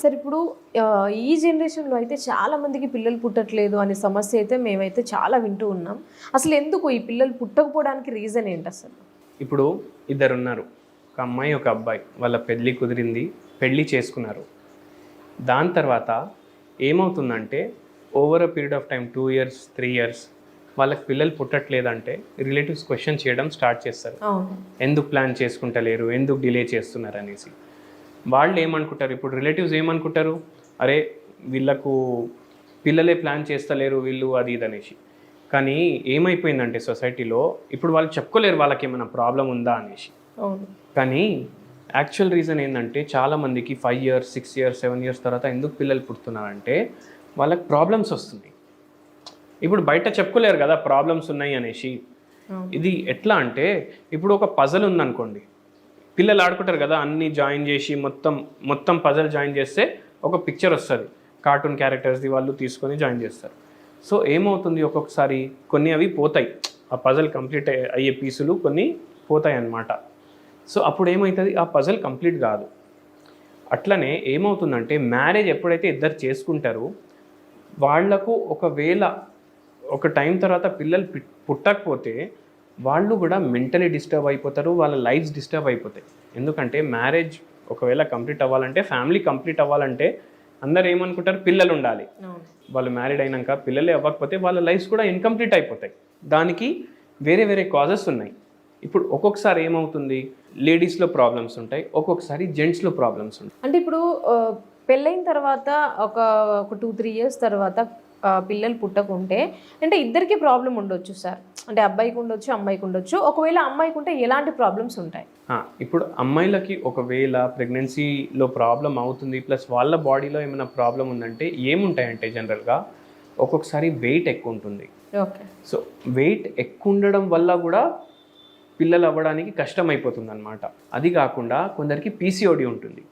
Sir ఇప్పుడు ఈ జనరేషన్లో అయితే చాలా మందికి పిల్లలు పుట్టట్లేదు అనే సమస్య అయితే మేమైతే చాలా వింటూ ఉన్నాం. అసలు ఎందుకు ఈ పిల్లలు పుట్టకపోవడానికి రీజన్ ఏంటి అసలు? ఇప్పుడు ఇద్దరు ఉన్నారు ఒక అమ్మాయి ఒక అబ్బాయి. వాళ్ళ పెళ్ళి కుదిరింది పెళ్ళి చేసుకున్నారు. దాని తర్వాత ఏమవుతుందంటే over a period of time two years three years వాళ్ళకి పిల్లలు పుట్టట్లేదంటే రిలేటివ్స్ క్వశ్చన్ చేయడం స్టార్ట్ చేస్తారు. ఎందుకు ప్లాన్ చేసుకుంటలేరు? ఎందుకు డిలే చేస్తున్నారు అనేసి. వాళ్ళు ఏమనుకుంటారు? ఇప్పుడు రిలేటివ్స్ ఏమనుకుంటారు? అరే వీళ్ళకు పిల్లలే ప్లాన్ చేస్తలేరు వీళ్ళు అది ఇది అనేసి. కానీ ఏమైపోయిందంటే సొసైటీలో ఇప్పుడు వాళ్ళు చెప్పుకోలేరు వాళ్ళకి ఏమైనా ప్రాబ్లం ఉందా అనేసి. కానీ యాక్చువల్ రీజన్ ఏంటంటే చాలామందికి five years six years seven years తర్వాత ఎందుకు పిల్లలు పుడుతున్నారంటే వాళ్ళకి ప్రాబ్లమ్స్ వస్తుంది ఇప్పుడు బయట చెప్పుకోలేరు కదా ప్రాబ్లమ్స్ ఉన్నాయి అనేసి. ఇది ఎట్లా అంటే ఇప్పుడు ఒక పజల్ ఉందనుకోండి. పిల్లలు ఆడుకుంటారు కదా అన్ని జాయిన్ చేసి మొత్తం మొత్తం పజల్ జాయిన్ చేస్తే ఒక పిక్చర్ వస్తుంది. కార్టూన్ క్యారెక్టర్స్ది వాళ్ళు తీసుకొని జాయిన్ చేస్తారు. సో ఏమవుతుంది ఒక్కొక్కసారి? కొన్ని అవి పోతాయి. ఆ పజల్ కంప్లీట్ అయ్యే పీసులు కొన్ని పోతాయి అన్నమాట. సో అప్పుడు ఏమవుతుంది ఆ పజల్ కంప్లీట్ కాదు. అట్లనే ఏమవుతుందంటే మ్యారేజ్ ఎప్పుడైతే ఇద్దరు చేసుకుంటారో వాళ్ళకు ఒకవేళ ఒక టైం తర్వాత పిల్లలు పుట్టకపోతే వాళ్ళు కూడా మెంటలీ డిస్టర్బ్ అయిపోతారు వాళ్ళ లైఫ్స్ డిస్టర్బ్ అయిపోతాయి. ఎందుకంటే మ్యారేజ్ ఒకవేళ కంప్లీట్ అవ్వాలంటే ఫ్యామిలీ కంప్లీట్ అవ్వాలంటే అందరు ఏమనుకుంటారు? పిల్లలు ఉండాలి. వాళ్ళు మ్యారీడ్ అయినాక పిల్లలే అవ్వకపోతే వాళ్ళ లైఫ్స్ కూడా ఇన్కంప్లీట్ అయిపోతాయి. దానికి వేరే వేరే కాజెస్ ఉన్నాయి. ఇప్పుడు ఒక్కొక్కసారి ఏమవుతుంది? లేడీస్లో ప్రాబ్లమ్స్ ఉంటాయి ఒక్కొక్కసారి జెంట్స్లో ప్రాబ్లమ్స్ ఉంటాయి. అంటే ఇప్పుడు పెళ్ళైన తర్వాత ఒక ఒక టూ త్రీ ఇయర్స్ తర్వాత పిల్లలు పుట్టకుంటే అంటే ఇద్దరికి ప్రాబ్లం ఉండొచ్చు సార్. అంటే అబ్బాయికి ఉండొచ్చు అమ్మాయికి ఉండొచ్చు. ఒకవేళ అమ్మాయికి ఉంటే ఎలాంటి ప్రాబ్లమ్స్ ఉంటాయి? ఇప్పుడు అమ్మాయిలకి ఒకవేళ ప్రెగ్నెన్సీలో ప్రాబ్లం అవుతుంది ప్లస్ వాళ్ళ బాడీలో ఏమైనా ప్రాబ్లం ఉందంటే ఏముంటాయంటే జనరల్గా? ఒక్కొక్కసారి వెయిట్ ఎక్కువ ఉంటుంది ఓకే. సో వెయిట్ ఎక్కువ ఉండడం వల్ల కూడా పిల్లలు అవ్వడానికి కష్టం అయిపోతుంది అనమాట అది కాకుండా కొందరికి పీసీఓడి ఉంటుంది.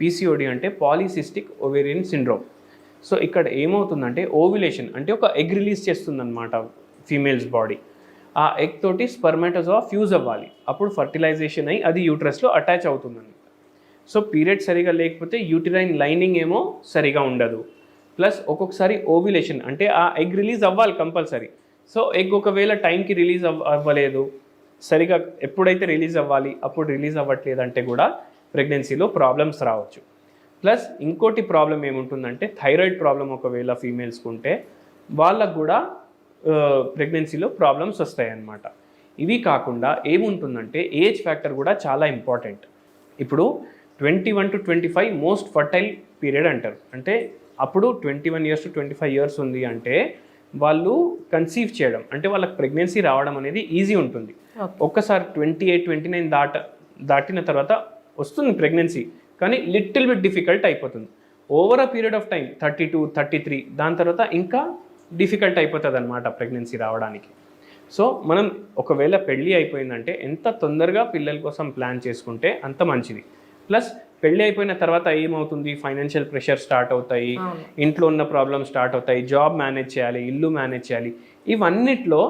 పీసీఓడి అంటే పాలిసిస్టిక్ ఓవేరియన్ సిండ్రోమ్. సో ఇక్కడ ఏమవుతుందంటే ఓవ్యులేషన్ అంటే ఒక ఎగ్ రిలీజ్ చేస్తుందన్నమాట ఫీమేల్స్ బాడీ ఆ ఎగ్ తోటి స్పర్మాటోజోవా ఫ్యూజ్ అవ్వాలి. అప్పుడు ఫర్టిలైజేషన్ అయ్యి అది యూట్రస్లో అటాచ్ అవుతుందండి సో పీరియడ్ సరిగా లేకపోతే యూటిరైన్ లైనింగ్ ఏమో సరిగా ఉండదు. ప్లస్ ఒక్కొక్కసారి ఓవ్యులేషన్ అంటే ఆ ఎగ్ రిలీజ్ అవ్వాలి కంపల్సరీ. సో ఎగ్ ఒకవేళ టైంకి రిలీజ్ అవ్ అవ్వలేదు సరిగా ఎప్పుడైతే రిలీజ్ అవ్వాలి అప్పుడు రిలీజ్ అవ్వట్లేదంటే కూడా ప్రెగ్నెన్సీలో ప్రాబ్లమ్స్ రావచ్చు. ప్లస్ ఇంకోటి ప్రాబ్లం ఏముంటుందంటే థైరాయిడ్ ప్రాబ్లం ఒకవేళ ఫీమేల్స్కి ఉంటే వాళ్ళకు కూడా ప్రెగ్నెన్సీలో ప్రాబ్లమ్స్ వస్తాయి అన్నమాట ఇవి కాకుండా ఏముంటుందంటే ఏజ్ ఫ్యాక్టర్ కూడా చాలా ఇంపార్టెంట్. ఇప్పుడు twenty one to twenty five most fertile period అంటారు. అంటే అప్పుడు twenty one years to twenty five years ఉంది అంటే వాళ్ళు కన్సీవ్ చేయడం అంటే వాళ్ళకి ప్రెగ్నెన్సీ రావడం అనేది ఈజీ ఉంటుంది. ఒక్కసారి ట్వంటీ ఎయిట్ ట్వంటీ నైన్ దాట దాటిన తర్వాత వస్తుంది ప్రెగ్నెన్సీ. కానీ లిటిల్ బిట్ డిఫికల్ట్ అయిపోతుంది. Over a period of time thirty two thirty three దాని తర్వాత ఇంకా డిఫికల్ట్ అయిపోతుంది అనమాట ప్రెగ్నెన్సీ రావడానికి. సో మనం ఒకవేళ పెళ్ళి అయిపోయిందంటే ఎంత తొందరగా పిల్లల కోసం ప్లాన్ చేసుకుంటే అంత మంచిది. ప్లస్ పెళ్ళి అయిపోయిన తర్వాత ఏమవుతుంది? ఫైనాన్షియల్ ప్రెషర్ స్టార్ట్ అవుతాయి. ఇంట్లో ఉన్న ప్రాబ్లమ్ స్టార్ట్ అవుతాయి. జాబ్ మేనేజ్ చేయాలి ఇల్లు మేనేజ్ చేయాలి. ఇవన్నిట్లో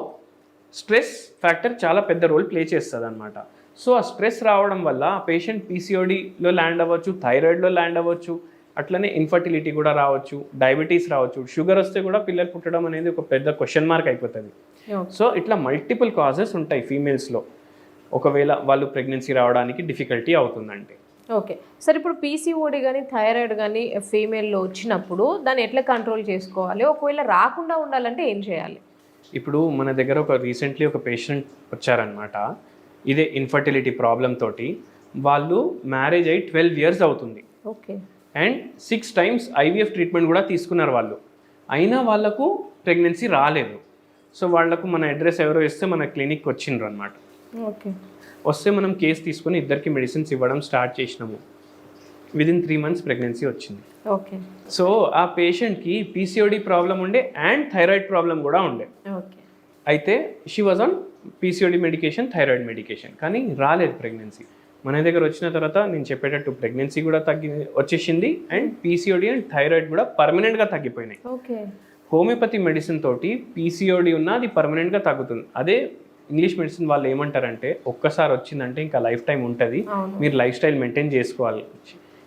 స్ట్రెస్ ఫ్యాక్టర్ చాలా పెద్ద రోల్ ప్లే చేస్తుంది అనమాట సో ఆ స్ట్రెస్ రావడం వల్ల ఆ పేషెంట్ పీసీఓడిలో ల్యాండ్ అవ్వచ్చు థైరాయిడ్లో ల్యాండ్ అవ్వచ్చు అట్లనే ఇన్ఫర్టిలిటీ కూడా రావచ్చు డయాబెటీస్ రావచ్చు. షుగర్ వస్తే కూడా పిల్లలు పుట్టడం అనేది ఒక పెద్ద క్వశ్చన్ మార్క్ అయిపోతుంది. సో ఇట్లా మల్టిపుల్ కాజెస్ ఉంటాయి ఫీమేల్స్లో. ఒకవేళ వాళ్ళు ప్రెగ్నెన్సీ రావడానికి డిఫికల్టీ అవుతుందంటే. ఓకే. సార్ ఇప్పుడు పీసీఓడి కానీ థైరాయిడ్ కానీ ఫీమేల్లో వచ్చినప్పుడు దాన్ని ఎట్లా కంట్రోల్ చేసుకోవాలి? ఒకవేళ రాకుండా ఉండాలంటే ఏం చేయాలి? ఇప్పుడు మన దగ్గర ఒక రీసెంట్లీ ఒక పేషెంట్ వచ్చారనమాట ఇదే ఇన్ఫర్టిలిటీ ప్రాబ్లం తోటి వాళ్ళు మ్యారేజ్ అయ్యి ట్వెల్వ్ ఇయర్స్ అవుతుంది. Okay. And six times IVF treatment కూడా తీసుకున్నారు వాళ్ళు. అయినా వాళ్ళకు ప్రెగ్నెన్సీ రాలేదు. సో వాళ్ళకు మన అడ్రస్ ఎవరో ఇస్తే మన క్లినిక్ వచ్చిండ్రు అనమాట ఓకే. వస్తే మనం కేసు తీసుకొని ఇద్దరికి మెడిసిన్స్ ఇవ్వడం స్టార్ట్ చేసినాము. విదిన్ త్రీ మంత్స్ ప్రెగ్నెన్సీ వచ్చింది. ఓకే. సో ఆ పేషెంట్కి పీసీఓడి ప్రాబ్లం ఉండే అండ్ థైరాయిడ్ ప్రాబ్లం కూడా ఉండే. ఓకే. అయితే she was on PCOD medication thyroid medication కానీ రాలేదు ప్రెగ్నెన్సీ మన దగ్గర వచ్చిన తర్వాత నేను చెప్పేటట్టు ప్రెగ్నెన్సీ కూడా తగ్గి వచ్చేసింది అండ్ పీసీఓడి అండ్ థైరాయిడ్ కూడా పర్మనెంట్గా తగ్గిపోయినాయి. ఓకే. హోమియోపతి మెడిసిన్ తోటి పీసీఓడి ఉన్న అది పర్మనెంట్గా తగ్గుతుంది. అదే ఇంగ్లీష్ మెడిసిన్ వాళ్ళు ఏమంటారంటే ఒక్కసారి వచ్చిందంటే ఇంకా లైఫ్ టైం ఉంటుంది మీరు లైఫ్ స్టైల్ మెయింటైన్ చేసుకోవాలి.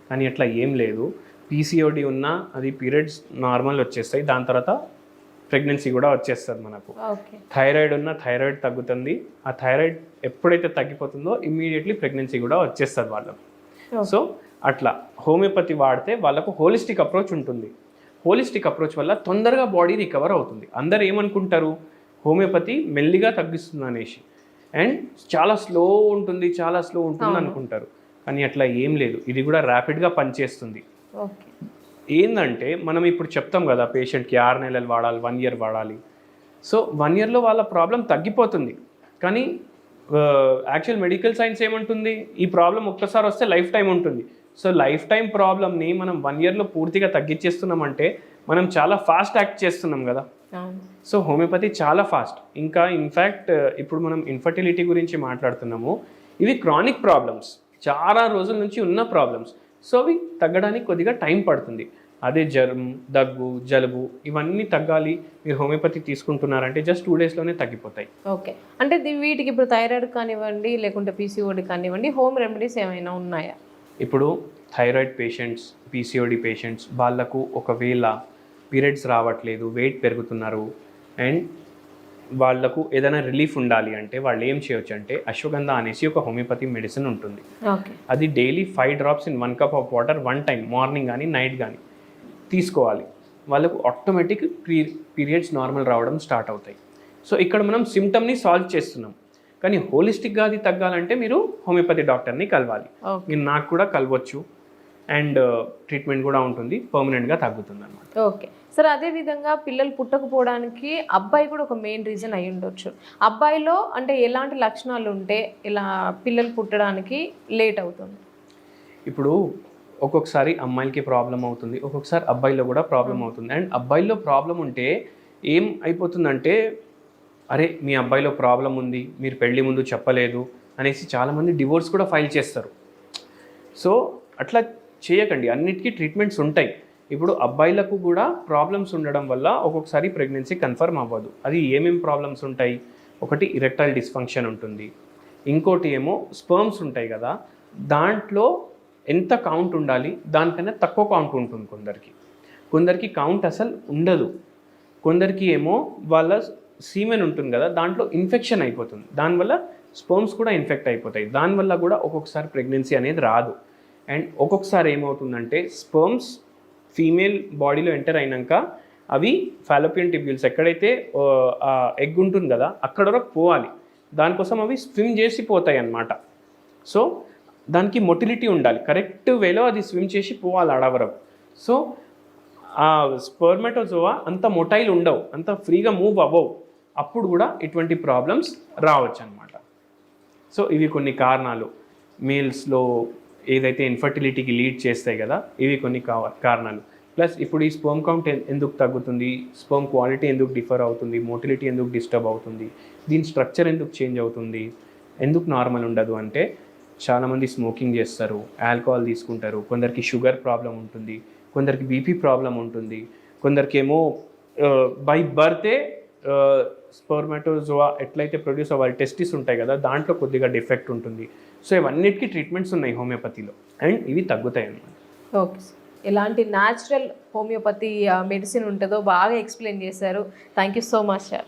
కానీ అట్లా ఏం లేదు. పీసీఓడి ఉన్నా అది పీరియడ్స్ నార్మల్ వచ్చేస్తాయి. దాని తర్వాత ప్రెగ్నెన్సీ కూడా వచ్చేస్తుంది మనకు. థైరాయిడ్ ఉన్న థైరాయిడ్ తగ్గుతుంది. ఆ థైరాయిడ్ ఎప్పుడైతే తగ్గిపోతుందో ఇమ్మీడియట్లీ ప్రెగ్నెన్సీ కూడా వచ్చేస్తుంది వాళ్ళకు. సో అట్లా హోమియోపతి వాడితే వాళ్ళకు హోలిస్టిక్ అప్రోచ్ ఉంటుంది. హోలిస్టిక్ అప్రోచ్ వల్ల తొందరగా బాడీ రికవర్ అవుతుంది. అందరు ఏమనుకుంటారు? హోమియోపతి మెల్లిగా తగ్గిస్తుంది అనేసి అండ్ చాలా స్లో ఉంటుంది చాలా స్లో ఉంటుంది అనుకుంటారు. కానీ అట్లా ఏం లేదు. ఇది కూడా ర్యాపిడ్గా పనిచేస్తుంది. ఏంటంటే మనం ఇప్పుడు చెప్తాం కదా పేషెంట్కి ఆరు నెలలు వాడాలి వన్ ఇయర్ వాడాలి. సో వన్ ఇయర్లో వాళ్ళ ప్రాబ్లం తగ్గిపోతుంది. కానీ యాక్చువల్ మెడికల్ సైన్స్ ఏమంటుంది? ఈ ప్రాబ్లం ఒక్కసారి వస్తే లైఫ్ టైం ఉంటుంది. సో లైఫ్ టైం ప్రాబ్లమ్ని మనం వన్ ఇయర్లో పూర్తిగా తగ్గించేస్తున్నామంటే మనం చాలా ఫాస్ట్ యాక్ట్ చేస్తున్నాం కదా. సో హోమియోపతి చాలా ఫాస్ట్. ఇంకా ఇన్ఫ్యాక్ట్ ఇప్పుడు మనం ఇన్ఫర్టిలిటీ గురించి మాట్లాడుతున్నాము. ఇవి క్రానిక్ ప్రాబ్లమ్స్. చాలా రోజుల నుంచి ఉన్న ప్రాబ్లమ్స్. సో అవి తగ్గడానికి కొద్దిగా టైం పడుతుంది. అదే జ్వరం దగ్గు జలుబు ఇవన్నీ తగ్గాలి. మీరు హోమియోపతి తీసుకుంటున్నారంటే జస్ట్ టూ డేస్లోనే తగ్గిపోతాయి. ఓకే. అంటే వీటికి ఇప్పుడు థైరాయిడ్ కానివ్వండి లేకుంటే పీసీఓడి కానివ్వండి హోమ్ రెమెడీస్ ఏమైనా ఉన్నాయా? ఇప్పుడు థైరాయిడ్ పేషెంట్స్ పీసీఓడి పేషెంట్స్ వాళ్ళకు ఒకవేళ పీరియడ్స్ రావట్లేదు వెయిట్ పెరుగుతున్నారు అండ్ వాళ్ళకు ఏదైనా రిలీఫ్ ఉండాలి అంటే వాళ్ళు ఏం చేయొచ్చు అంటే అశ్వగంధ అనేసి ఒక హోమియోపతి మెడిసిన్ ఉంటుంది. ఓకే. అది daily five drops in one cup of water one time morning కానీ నైట్ కానీ తీసుకోవాలి. వాళ్ళకు ఆటోమేటిక్ పీరియడ్స్ నార్మల్ రావడం స్టార్ట్ అవుతాయి. సో ఇక్కడ మనం సిమ్టమ్ని సాల్వ్ చేస్తున్నాం. కానీ హోలిస్టిక్గా అది తగ్గాలంటే మీరు హోమియోపతి డాక్టర్ని కలవాలి. మీరు నాకు కూడా కలవచ్చు. అండ్ ట్రీట్మెంట్ కూడా ఉంటుంది. పర్మనెంట్గా తగ్గుతుంది అనమాట ఓకే సరే అదే విధంగా పిల్లలు పుట్టకపోవడానికి అబ్బాయి కూడా ఒక మెయిన్ రీజన్ అయి ఉండొచ్చు. అబ్బాయిలో అంటే ఎలాంటి లక్షణాలు ఉంటే ఇలా పిల్లలు పుట్టడానికి లేట్ అవుతుంది? ఇప్పుడు ఒక్కొక్కసారి అమ్మాయిలకి ప్రాబ్లం అవుతుంది ఒక్కొక్కసారి అబ్బాయిలో కూడా ప్రాబ్లం అవుతుంది. అండ్ అబ్బాయిలో ప్రాబ్లం ఉంటే ఏం అయిపోతుందంటే అరే మీ అబ్బాయిలో ప్రాబ్లం ఉంది మీరు పెళ్ళి ముందు చెప్పలేదు అనేసి చాలామంది డివోర్స్ కూడా ఫైల్ చేస్తారు. సో అట్లా చేయకండి. అన్నిటికీ ట్రీట్మెంట్స్ ఉంటాయి. ఇప్పుడు అబ్బాయిలకు కూడా ప్రాబ్లమ్స్ ఉండడం వల్ల ఒక్కొక్కసారి ప్రెగ్నెన్సీ కన్ఫర్మ్ అవ్వదు. అది ఏమేం ప్రాబ్లమ్స్ ఉంటాయి? ఒకటి ఇరెక్టైల్ డిస్ఫంక్షన్ ఉంటుంది. ఇంకోటి ఏమో స్పర్మ్స్ ఉంటాయి కదా. దాంట్లో ఎంత కౌంట్ ఉండాలి? దానికన్నా తక్కువ కౌంట్ ఉంటుంది కొందరికి. కొందరికి కౌంట్ అసలు ఉండదు. కొందరికి ఏమో వాళ్ళ సీమెన్ ఉంటుంది కదా దాంట్లో ఇన్ఫెక్షన్ అయిపోతుంది. దానివల్ల స్పోమ్స్ కూడా ఇన్ఫెక్ట్ అయిపోతాయి. దానివల్ల కూడా ఒక్కొక్కసారి ప్రెగ్నెన్సీ అనేది రాదు. అండ్ ఒక్కొక్కసారి ఏమవుతుందంటే స్పర్మ్స్ ఫీమేల్ బాడీలో ఎంటర్ అయినాక అవి ఫాలోపియన్ టిబ్యూల్స్ ఎక్కడైతే ఎగ్ ఉంటుంది కదా అక్కడ వరకు పోవాలి. దానికోసం అవి స్విమ్ చేసి పోతాయి అన్నమాట సో దానికి మొటిలిటీ ఉండాలి. కరెక్ట్ వేలో అది స్విమ్ చేసి పోవాలి అడవరం సో ఆ స్పర్మెటోజోవా అంత మొటైల్ ఉండవు. అంత ఫ్రీగా మూవ్ అవ్వవు. అప్పుడు కూడా ఇటువంటి ప్రాబ్లమ్స్ రావచ్చు అనమాట సో ఇవి కొన్ని కారణాలు. మేల్స్లో ఏదైతే ఇన్ఫర్టిలిటీకి లీడ్ చేస్తాయి కదా ఇవి కొన్ని కావ- కారణాలు. ప్లస్ ఇప్పుడు ఈ స్పోమ్ కౌంట్ ఎందుకు తగ్గుతుంది? స్పోమ్ క్వాలిటీ ఎందుకు డిఫర్ అవుతుంది? మోటిలిటీ ఎందుకు డిస్టర్బ్ అవుతుంది? దీని స్ట్రక్చర్ ఎందుకు చేంజ్ అవుతుంది? ఎందుకు నార్మల్ ఉండదు అంటే చాలామంది స్మోకింగ్ చేస్తారు ఆల్కహాల్ తీసుకుంటారు కొందరికి షుగర్ ప్రాబ్లం ఉంటుంది కొందరికి బీపీ ప్రాబ్లం ఉంటుంది కొందరికి ఏమో బై బర్తే స్పర్మాటోజోవా ఎట్లయితే ప్రొడ్యూస్ అవ్వాలి టెస్టిస్ ఉంటాయి కదా దాంట్లో కొద్దిగా డిఫెక్ట్ ఉంటుంది. సో ఇవన్నిటికీ ట్రీట్మెంట్స్ ఉన్నాయి హోమియోపతిలో అండ్ ఇవి తగ్గుతాయి అన్నమాట. Okay sir. ఎలాంటి న్యాచురల్ హోమియోపతి మెడిసిన్ ఉంటుందో బాగా ఎక్స్ప్లెయిన్ చేశారు. Thank you so much sir